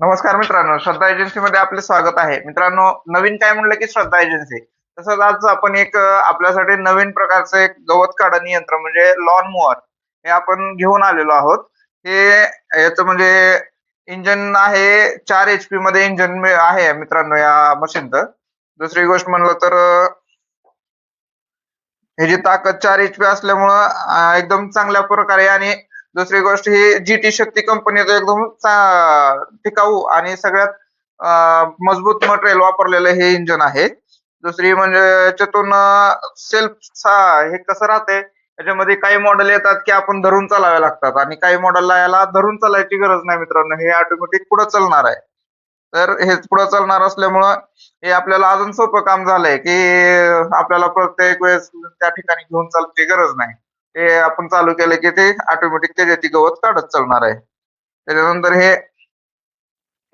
नमस्कार मित्रांनो श्रद्धा एजन्सी मध्ये आपले स्वागत आहे. मित्रांनो नवीन काय म्हणलं की श्रद्धा एजन्सी तसंच आज आपण एक आपल्यासाठी नवीन प्रकारचं एक गवत काढणी यंत्र म्हणजे लॉन मोअर हे आपण घेऊन आलेलो आहोत. हे याचं म्हणजे इंजन आहे चार एच पी मध्ये इंजन आहे मित्रांनो या मशीनचं दुसरी गोष्ट म्हणलं तर ह्याची ताकद चार एच पी असल्यामुळं एकदम चांगल्या प्रकारे आणि दुसरी गोष्ट ही जी टी शक्ती कंपनीचं एकदम टिकाऊ आणि सगळ्यात मजबूत मटेरियल वापरलेलं हे इंजन आहे. दुसरी म्हणजे याच्यातून सेल्फ हे कसं राहते याच्यामध्ये काही मॉडेल येतात की आपण धरून चालावे लागतात आणि काही मॉडेलला याला धरून चालायची गरज नाही मित्रांनो हे ऑटोमॅटिक पुढे चालणार आहे. तर हे पुढे चालणार असल्यामुळं हे आपल्याला अजून सोपं काम झालंय की आपल्याला प्रत्येक वेळेस त्या ठिकाणी घेऊन चालण्याची गरज नाही. ते आपण चालू केलं की ते ऑटोमॅटिक त्याच्या ती गवत काढत चालणार आहे. त्याच्यानंतर हे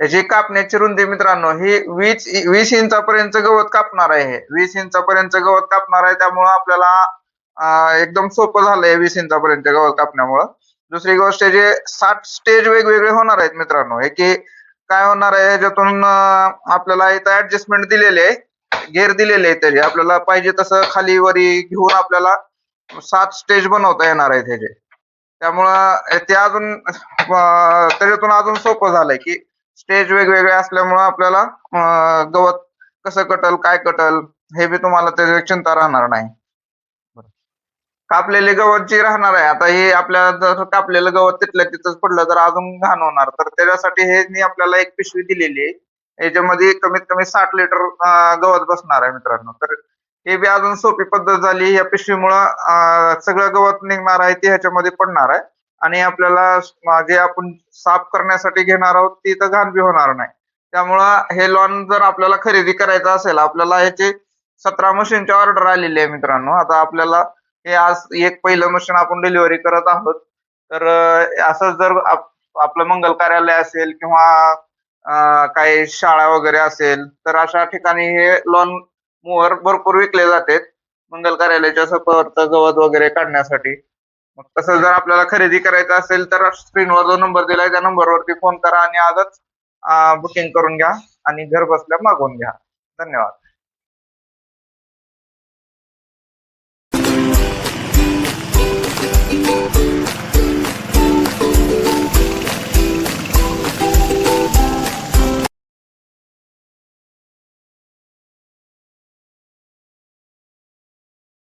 याची कापण्याची रुंदी मित्रांनो ही वीस वीस इंचापर्यंत गवत कापणार आहे हे. वीस इंचापर्यंत गवत कापणार आहे त्यामुळं आपल्याला एकदम सोपं झालंय वीस इंचापर्यंत गवत कापण्यामुळं. दुसरी गोष्ट जे साठ स्टेज वेगवेगळे होणार आहेत मित्रांनो हे की काय होणार आहे याच्यातून आपल्याला इथं ऍडजस्टमेंट दिलेले आहे घेर दिलेले आहे त्याचे. आपल्याला पाहिजे तसं खाली वरी घेऊन आपल्याला सात स्टेज बनवता येणार आहेत ह्याचे त्यामुळं ते अजून त्याच्यातून अजून सोपं झालंय की स्टेज वेगवेगळे असल्यामुळं आपल्याला गवत कसं कटल काय कटल हे बी तुम्हाला त्याची चिंता राहणार नाही. कापलेले गवत जे राहणार आहे आता हे आपल्या जर कापलेलं गवत तिथल्या तिथंच पडलं तर अजून घाण होणार. तर त्याच्यासाठी हे मी आपल्याला एक पिशवी दिलेली आहे. याच्यामध्ये कमीत कमी साठ लिटर गवत बसणार आहे मित्रांनो. तर हे बी अजून सोपी पद्धत झाली. या पिशवीमुळं सगळं गवत निघणार आहे ते ह्याच्यामध्ये पडणार आहे. आणि आपल्याला जे आपण साफ करण्यासाठी घेणार आहोत ती तर घाण बी होणार नाही. त्यामुळं हे लॉन जर आपल्याला खरेदी करायचं असेल आपल्याला याचे सतरा मशीनची ऑर्डर आलेली आहे मित्रांनो. आता आपल्याला हे आज एक पहिलं मशीन आपण डिलिव्हरी करत आहोत. तर असं जर आपलं मंगल कार्यालय असेल किंवा काही शाळा वगैरे असेल तर अशा ठिकाणी हे लॉन मोअर भरपूर विकले जातात. मंगल कार्यालयाच्या सपोर्ट गवत वगैरे काढण्यासाठी. मग तसं जर आपल्याला खरेदी करायचं असेल तर स्क्रीनवर जो नंबर दिलाय त्या नंबरवरती फोन करा आणि आजच बुकिंग करून घ्या आणि घर बसल्या मागवून घ्या. धन्यवाद.